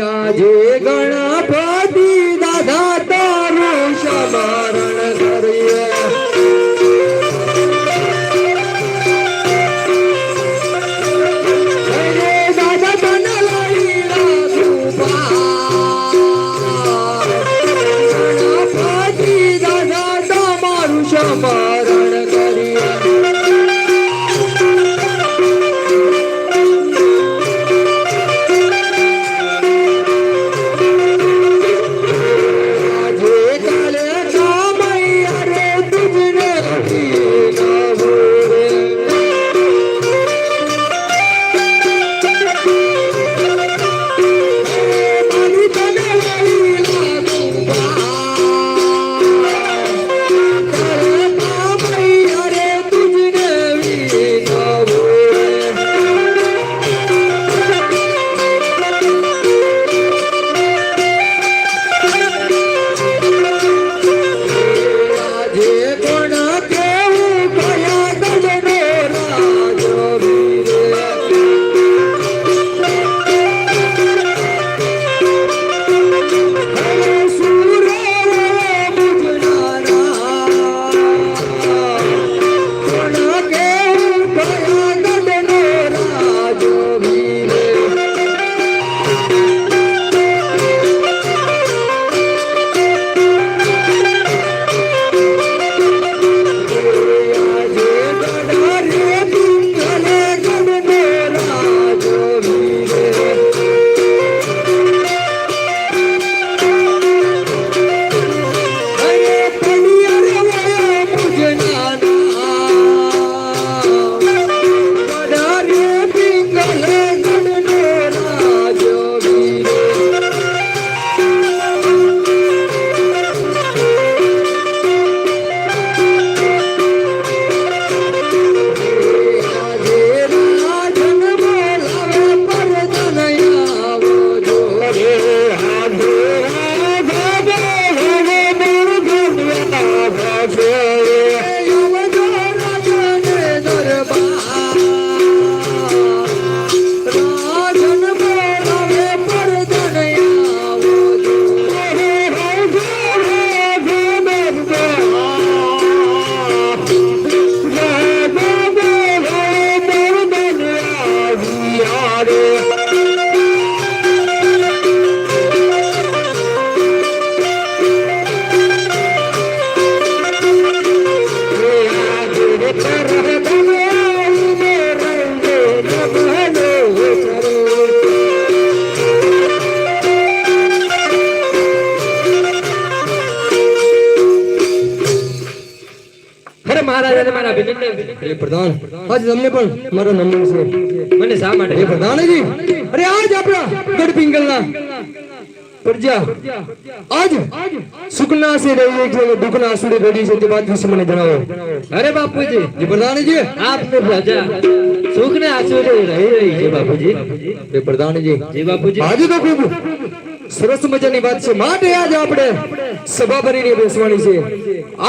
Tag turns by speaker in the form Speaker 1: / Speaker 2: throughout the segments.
Speaker 1: આજે ગણપતિ અરે
Speaker 2: મહારાજાને મારા અભિનંદન
Speaker 1: અરે પ્રધાન આજ તમને પણ મારો નમન છે.
Speaker 2: મને શા માટે?
Speaker 1: અરે પ્રધાનજી અરે આજ આપણા ગઢ પ્રજા. આજ સુખના સે રહી છે અને દુઃખના રડી છે તે વાત વિશે મને જણાવો.
Speaker 2: અરે બાપુજી.
Speaker 1: જી પ્રધાનજી
Speaker 2: આપને પ્રજા સુખ ને આસુરે રહી રહી છે બાપુજી.
Speaker 1: પ્રધાનજી
Speaker 2: જી બાપુજી.
Speaker 1: આજે તો ખૂબ સરસ મજાની વાત છે. માટે આજ આપણે સભા ભરીને બેસવાની છે.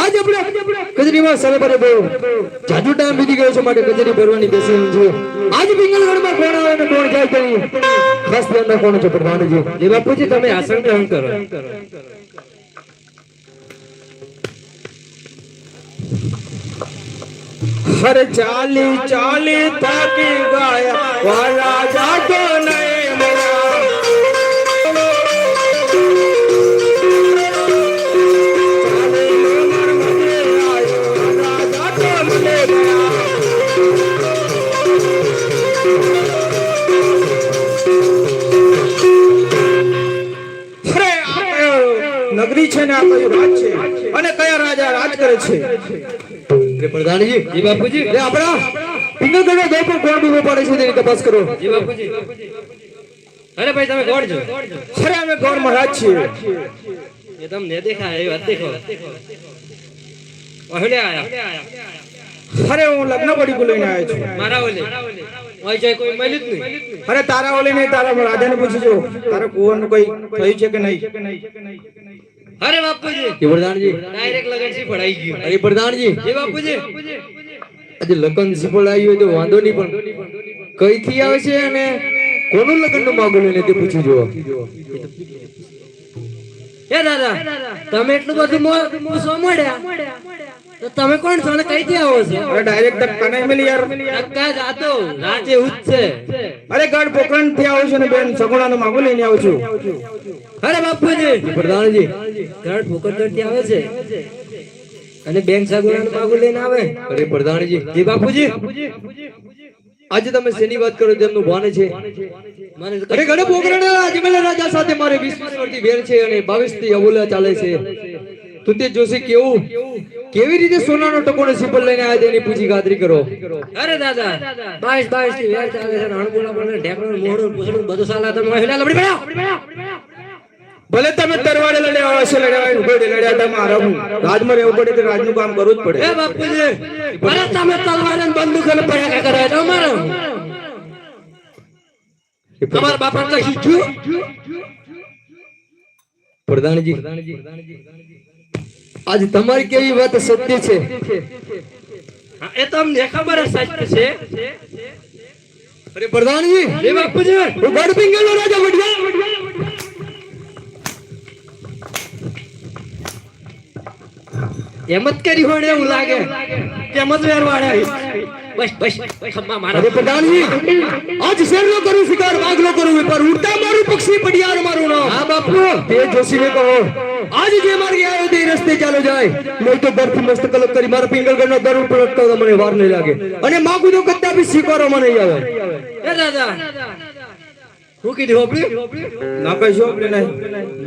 Speaker 1: આજ આપણે કચેરીમાં સભા ભરે જાજુ ટાઈમ બીતી ગયો છે માટે કચેરી ભરવાની બેસવાની છે. આજ પિંગલગઢમાં કોણ આવે ને કોણ જાય તેની ખાસ ધ્યાન રાખવાનું છે પ્રધાનજી
Speaker 2: જે બાપુજી તમે આસન ગ્રહણ કરો.
Speaker 1: હર ચાલી ચાલી થાકી गाया वाला જાતો नहीं મળ્યા.
Speaker 3: છે
Speaker 1: અરે પ્રધાનજી.
Speaker 2: જી બાપુજી.
Speaker 1: અરે આપણા. પિંગલગઢનો દો પણ કોણ ડૂબો પાડે છે તેની તપાસ કરો.
Speaker 2: જી બાપુજી. અરે ભાઈ તમે છો?
Speaker 3: અરે અમે ગૌર મહારાજ છીએ.
Speaker 2: એ તમને દેખાય એ વાત દેખો. ઓહલે આયા.
Speaker 3: અરે હું લગ્ન પડીકું લઈને આવ્યો છું.
Speaker 2: મારા ઓલે. ઓય જાય કોઈ મળ્યું જ નહીં.
Speaker 3: અરે તારા ઓલે નહીં તારા રાજાને પૂછજો. તારા કુંવરનું કઈ થયું છે કે નહીં?
Speaker 2: અરે બાપુજી
Speaker 1: પ્રધાનજી
Speaker 2: ડાયરેક્ટ લગનથી પડાઈ ગયું
Speaker 1: અરે પ્રધાનજી
Speaker 2: એ બાપુજી
Speaker 1: આજે સિપોલ આવ્યું હોય તો વાંધો નહીં પણ કઈથી આવે છે અને કોનું લગ્નનું માગું લઈને તે પૂછી જુઓ
Speaker 2: એ દાદા તમે એટલું બધું મો- મળ્યા તો તમે કોણ છો? અને કઈથી આવો છો?
Speaker 3: અરે ડાયરેક્ટ નહીં મેલી યાર.
Speaker 2: અક્કા જાતો રાજે રાત છે.
Speaker 3: અરે ગઢ પોકરણથી આવું છું ને બેન સગુણાનું માગું લઈને આવું છું.
Speaker 2: અરે બાપુજી.
Speaker 1: પ્રધાનજી
Speaker 2: ગઢ ભૂકંદરથી આવે છે. અને બેન સગુણા નો માગું લઈને આવે.
Speaker 1: અરે પ્રધાનજી
Speaker 2: જી બાપુજી.
Speaker 1: આજે તમે શેની વાત કરો તેમનું ભાને છે. અરે ગણે પોકરણના અજમેલા રાજા સાથે મારે 20 વર્ષથી વેર છે અને 22 થી અબોલા ચાલે છે. તું તે જોશી કેવું? કેવી રીતે સોનાનો ટકોનો સિપલ લઈને આવ્યા તેની પૂછી ખાતરી કરો
Speaker 2: અરે દાદા બાવીસ બાવીસથી વેર ચાલે છે અણબોલા પણ ઢેકણો મોઢું પૂછડું બધું સાલા તમે હેલા લબડી પડ્યા
Speaker 3: ભલે તમે તરવાડે લડ્યા હશે લડ્યા ઉઘોડે લડ્યા તમે આરામ રાજમાં રહેવું પડે તો રાજનું કામ કરવું જ
Speaker 2: એ
Speaker 3: પડે
Speaker 2: બાપુજી ભલે તમે તલવારે બંદૂક અને પડ્યા કરે તો અમારો તમારા બાપા તો શીખ્યું
Speaker 1: પ્રધાનજી આજે તમારી કેવી વાત સત્ય છે?
Speaker 2: એ તો અમને ખબર જ છે.
Speaker 1: અરે પ્રધાનજી!
Speaker 2: એ બાપુજી!
Speaker 1: હું ગઢ પિંગલનો રાજા વડિયા
Speaker 2: એમ જ કરી હોય એવું લાગે. કેમ જ વેરવાડે બસ બસ ખમ્મા મારા.
Speaker 1: અરે પ્રધાનજી! આજ શેરનો કરું શિકાર કરું વેપાર ઉડતા મારું પક્ષી પડિયાર મારું નામ. હા બાપુ. તે જોશીને કહો. આજ જે માર્ગે આવ્યો તે રસ્તે ચાલો જાય. નહીં તો દરથી મસ્ત કલક કરી મારા પિંગલગઢનો દર ઉપર અટકાવતા મને વાર નહીં લાગે. અને માગું તો કદાપી સ્વીકારવામાં નહીં આવે.
Speaker 2: એ દાદા હું કીધું હોપડ્યું
Speaker 3: ના કહીશું આપણે નહીં.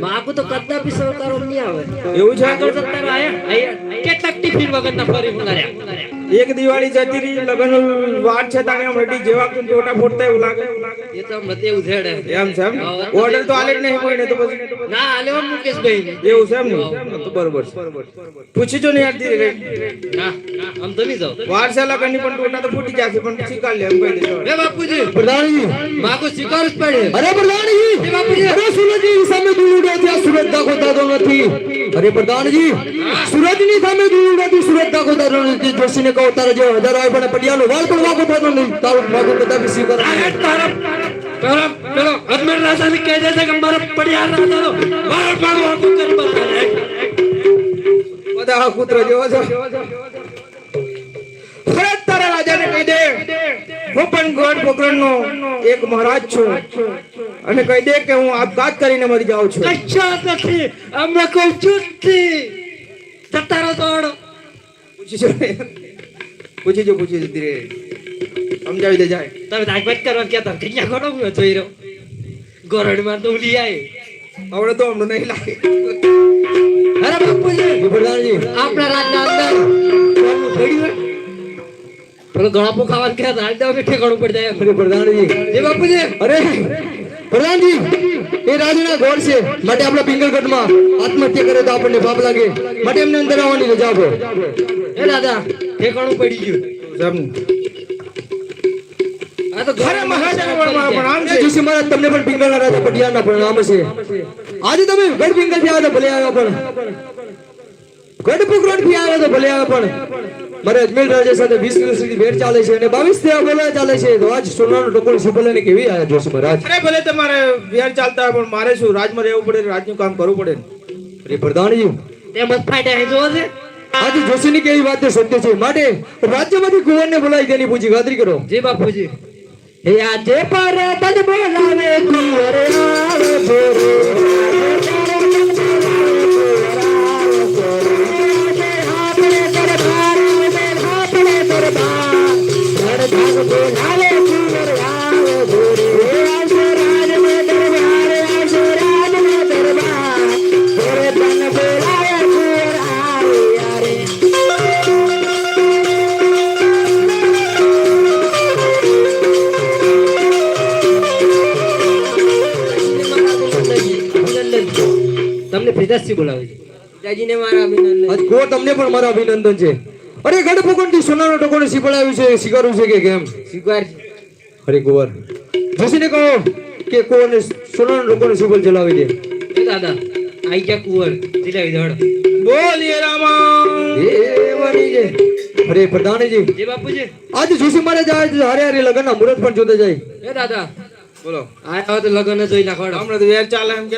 Speaker 2: માગું તો કદાપી સ્વીકારો નહીં આવે.
Speaker 3: એવું છે?
Speaker 2: આગળ જતા આયા. કેટલાક ટિફિન વગરના ફરી ફુલાર્યા.
Speaker 3: એક દિવાળી જતી રહી લગન વાત છે તાણે મટી જેવા તું ટોટા ફોડતા એવું લાગે?
Speaker 2: એ તો તેવું છેડે
Speaker 3: એમ છે ઓર્ડર તો આલે જ નહીં કોઈને તો પછી.
Speaker 2: ના આલેવા મુકેશભાઈ.
Speaker 3: એવું છે એમ? ને તો બરોબર છે. પૂછી જો ને યાર ધીરે
Speaker 2: ના ના આમ તો નહીં જાવ
Speaker 3: વાર છે લગનની પણ ટોટા તો ફૂટી જશે પણ શીખાડ લે એમ કહી દેજો.
Speaker 2: એ બાપુજી.
Speaker 1: પ્રધાનજી.
Speaker 2: માકો સ્વીકારવું જ પડે.
Speaker 1: અરે પ્રધાનજી. અરે સુરજની સામે ધૂળ ઉડે ત્યાં દાખો દાદો નથી. અરે પ્રધાનજી સુરજની સામે ધૂળ ઉડે સુરજ દાખવતા જોશી ને કહો તારા જેવો હજાર આવે પણ પડિયાનો વાળ પણ વાગો થતો નહીં તારું માગું કદાપી સ્વીકાર
Speaker 2: અરે તારા પેલો પેલો અજમેર રાજાને કહી છે કે મારો પડિયાર રાજાનો વાળ પણ વાગો કરી બતાવે.
Speaker 3: બધા કૂતરો જેવો છે. ફરજ તારા રાજાને કહી દે. હું પણ ગોડ પોકરણ નો એક મહારાજ છું. અને કહી દે કે હું આપઘાત કરીને મરી જાઉં છું.
Speaker 2: અચ્છા નથી. અમે કોઈ ચૂકતી તતારો તોડો
Speaker 3: પૂછી જો. પૂછી જો પૂછી જો ધીરે. સમજાવી દે જાય.
Speaker 2: તમે દાગબાજ કરવા કહેતા કન્યા ખોટો હું જોઈ રહ્યો. ગોરડમાં તો ઉલી આવી.
Speaker 3: આવડે તો હમણાં નહીં લાગે.
Speaker 2: અરે બાપુજી
Speaker 1: પ્રધાનજી
Speaker 2: આપણા રાજના અંદર કોનું પડ્યું હે? પેલો ગળાપો ખાવાનું કહેતા હાલ દેવા કે ઠેકાણું પડી જાય.
Speaker 1: પ્રધાનજી
Speaker 2: એ બાપુજી.
Speaker 1: અરે. પ્રધાનજી એ રાજના ગોળ છે. માટે આપણા પિંગલગઢમાં આત્મહત્યા કરે તો આપણને પાપ લાગે. માટે એમને અંદર આવવાની રજા આપો.
Speaker 2: એ દાદા ઠેકાણું પડી ગયું.
Speaker 1: તમને પણ રાજા પટિયાના પણ નામ છે. આજે તમે ગઢ પિંગલથી આવ્યા ભલે આવ્યા પણ. ગઢ પુકરણથી આવે તો ભલે આવે પણ મારે અજમેર રાજા સાથે વીસ દિવસ સુધી ભેટ ચાલે છે અને બાવીસથી ભલે ચાલે છે તો આજ સોનાનો ટકોર સિપલાને કેવી આવે જોશી મહારાજ
Speaker 3: અરે ભલે તમારે વ્યાર ચાલતા હોય પણ મારે શું રાજમાં રહેવું પડે રાજનું કામ કરવું પડે ને.
Speaker 1: અરે પ્રધાનજી.
Speaker 2: તેમ જ ફાટ્યા હે છે.
Speaker 1: આજે જોશીની કેવી વાત છે સત્ય છે માટે રાજ્યમાંથી કુંવરને બોલાવી તેની પૂછી ખાતરી કરો.
Speaker 2: જી બાપુજી. હે આજે પર તજ બોલાવે કુંવર આવે. તમને બોલાવે છે. પિતાજીને મારા અભિનંદન.
Speaker 1: આજ કો તમને પણ મારા અભિનંદન છે. અરે ગઢ સોનાનો ટકોર સિપડાવ્યું છે શીખવાડ્યું છે કે કેમ?
Speaker 2: સ્વીકાર
Speaker 1: અરે કુંવર. જોશીને કહો કે કોને સોનાનો ટકોર શીખવાડ ચલાવી દે?
Speaker 2: એ દાદા આઈ ગયા કુંવર. જીલાવી દોડ
Speaker 3: બોલીએ રામા
Speaker 1: વળી છે. અરે પ્રધાનજી.
Speaker 2: જે બાપુજી
Speaker 1: આજે જોશી મારે જાય હારે હારે લગનના મુહૂર્ત પણ જોતા જાય.
Speaker 2: એ દાદા
Speaker 3: બોલો.
Speaker 2: આ તો લગન જોઈ નાખવાડો
Speaker 3: હમણાં તો વેર ચાલે એમ કે